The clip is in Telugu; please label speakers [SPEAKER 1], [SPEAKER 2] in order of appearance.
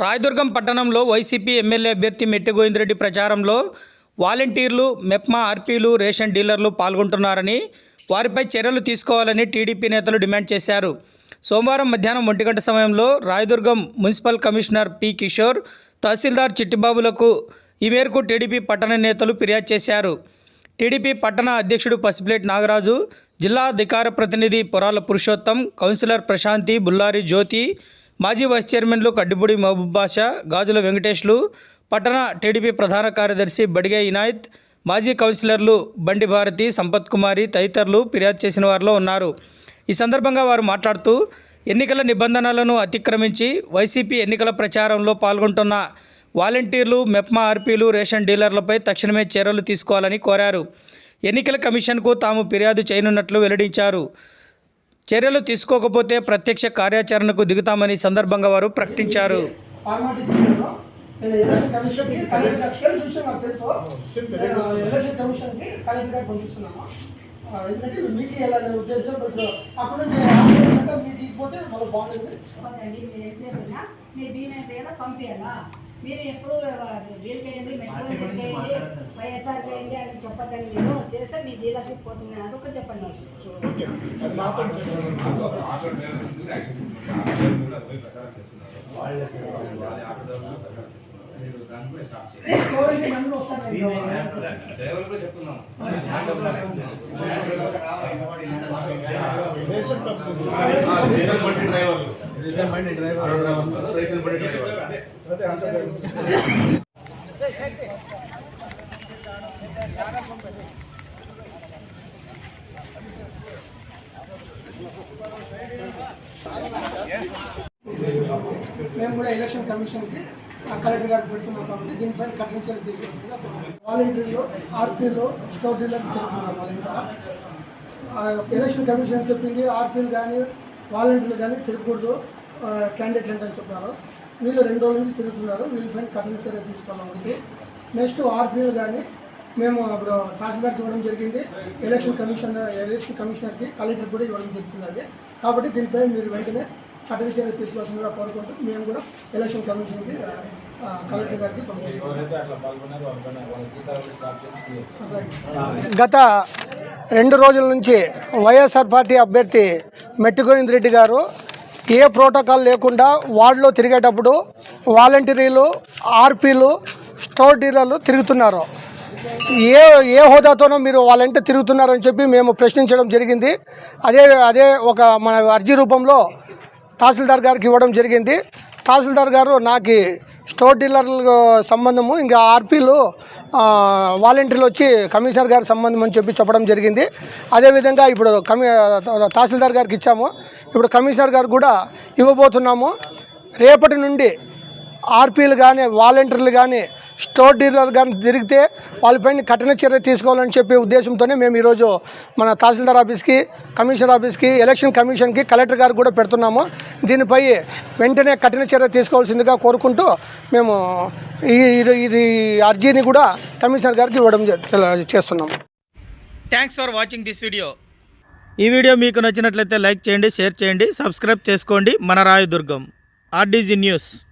[SPEAKER 1] రాయదుర్గం పట్టణంలో వైసీపీ ఎమ్మెల్యే అభ్యర్థి మెట్టిగోవిందరెడ్డి ప్రచారంలో వాలంటీర్లు మెప్మా ఆర్పీలు రేషన్ డీలర్లు పాల్గొంటున్నారని వారిపై చర్యలు తీసుకోవాలని టీడీపీ నేతలు డిమాండ్ చేశారు. సోమవారం మధ్యాహ్నం ఒంటి గంట సమయంలో Rayadurgam municipal commissioner P Kishore తహసీల్దార్ చిట్టిబాబులకు ఈ మేరకు టీడీపీ పట్టణ నేతలు ఫిర్యాదు చేశారు. టీడీపీ పట్టణ అధ్యక్షుడు పసిపిలేటి నాగరాజు జిల్లా అధికార ప్రతినిధి పొరాల పురుషోత్తం కౌన్సిలర్ ప్రశాంతి బుల్లారి జ్యోతి మాజీ వైస్ చైర్మన్లు కడ్డిపూడి మహబూబ్ బాషా గాజుల వెంకటేష్లు పట్టణ టీడీపీ ప్రధాన కార్యదర్శి బడిగే ఇనాయత్ మాజీ కౌన్సిలర్లు బండి భారతి సంపత్ కుమారి తదితరులు ఫిర్యాదు చేసిన వారిలో ఉన్నారు. ఈ సందర్భంగా వారు మాట్లాడుతూ ఎన్నికల నిబంధనలను అతిక్రమించి వైసీపీ ఎన్నికల ప్రచారంలో పాల్గొంటున్న వాలంటీర్లు మెప్మా ఆర్పీలు రేషన్ డీలర్లపై తక్షణమే చర్యలు తీసుకోవాలని కోరారు. ఎన్నికల కమిషన్కు తాము ఫిర్యాదు చేయనున్నట్లు వెల్లడించారు. చర్యలు తీసుకోకపోతే ప్రత్యక్ష కార్యాచరణకు దిగుతామని సందర్భంగా వారు ప్రకటించారు.
[SPEAKER 2] ఎందుకంటే వెళ్ళాలనే ఉద్దేశం అక్కడ మళ్ళీ బాగుంటుంది.
[SPEAKER 3] పోతండి మీరు ఎంతసేపు మీరు బీమా పేద పంపించాలా మీరు ఎప్పుడు వీళ్ళకేయండి మెట్రో చేయండి వైఎస్ఆర్ చేయండి అని చెప్పద్దండి మీరు చేస్తే మీ డీలర్షిప్ పోతుంది. అది ఒకటి చెప్పండి. నాకు.
[SPEAKER 2] స్టోరీకి నన్ను వస్తాను
[SPEAKER 4] డ్రైవర్ కూడా చెప్తున్నాం.
[SPEAKER 2] మేము కూడా ఎలక్షన్ కమిషన్కి కలెక్టర్ గారికి పెడుతున్నాం కాబట్టి దీనిపైన కఠిన చర్యలు తీసుకొచ్చింది వాలంటీర్లు ఆర్పీలు స్టోర్ డీలర్ తిరుగుతున్నాం ఇంకా ఎలక్షన్ కమిషన్ చెప్పింది ఆర్పీలు కానీ వాలంటీర్లు కానీ తిరగకూడదు క్యాండిడేట్ అని చెప్పారు. వీళ్ళు రెండు రోజుల నుంచి తిరుగుతున్నారు వీళ్ళపైన కఠిన చర్య తీసుకున్నాం నెక్స్ట్ ఆర్పీలు కానీ మేము అప్పుడు తహసీల్దార్కి ఇవ్వడం జరిగింది. ఎలక్షన్ కమిషన్ ఎలక్షన్ కమిషనర్కి కలెక్టర్ కూడా ఇవ్వడం జరుగుతున్నది కాబట్టి దీనిపై మీరు వెంటనే కఠిన చర్య తీసుకోవాల్సిందిగా కోరుకుంటూ మేము కూడా ఎలక్షన్ కమిషన్కి గత రెండు రోజుల నుంచి వైఎస్ఆర్ పార్టీ అభ్యర్థి మెట్టి గోవింద్ రెడ్డి గారు ఏ ప్రోటోకాల్ లేకుండా వార్డులో తిరిగేటప్పుడు వాలంటీర్లు ఆర్పీలు స్టోర్ డీలర్లు తిరుగుతున్నారు. ఏ ఏ హోదాతోనో మీరు వాళ్ళంటే తిరుగుతున్నారని చెప్పి మేము ప్రశ్నించడం జరిగింది. అదే అదే ఒక మన అర్జీ రూపంలో తహసీల్దార్ గారికి ఇవ్వడం జరిగింది. తహసీల్దార్ గారు నాకు స్టోర్ డీలర్లకు సంబంధము ఇంకా ఆర్పీలు వాలంటీర్లు వచ్చి కమిషనర్ గారి సంబంధం అని చెప్పి చెప్పడం జరిగింది. అదేవిధంగా ఇప్పుడు కమి తహసీల్దార్ గారికి ఇచ్చాము. ఇప్పుడు కమిషనర్ గారు కూడా ఇవ్వబోతున్నాము. రేపటి నుండి ఆర్పీలు కానీ వాలంటీర్లు కానీ స్టోర్ డీలర్ కానీ తిరిగితే వాళ్ళపైన కఠిన చర్య తీసుకోవాలని చెప్పే ఉద్దేశంతోనే మేము ఈరోజు మన తహసీల్దార్ ఆఫీస్కి కమిషనర్ ఆఫీస్కి ఎలక్షన్ కమిషన్కి కలెక్టర్ గారు కూడా పెడుతున్నాము. దీనిపై వెంటనే కఠిన చర్య తీసుకోవాల్సిందిగా కోరుకుంటూ మేము ఈ ఇది- ఇది అర్జీని కూడా కమిషనర్ గారికి ఇవ్వడం చేస్తున్నాము.
[SPEAKER 1] Thanks for watching this video ఈ వీడియో మీకు నచ్చినట్లయితే లైక్ చేయండి షేర్ చేయండి సబ్స్క్రైబ్ చేసుకోండి. మన రాయదుర్గం ఆర్డీజీ న్యూస్.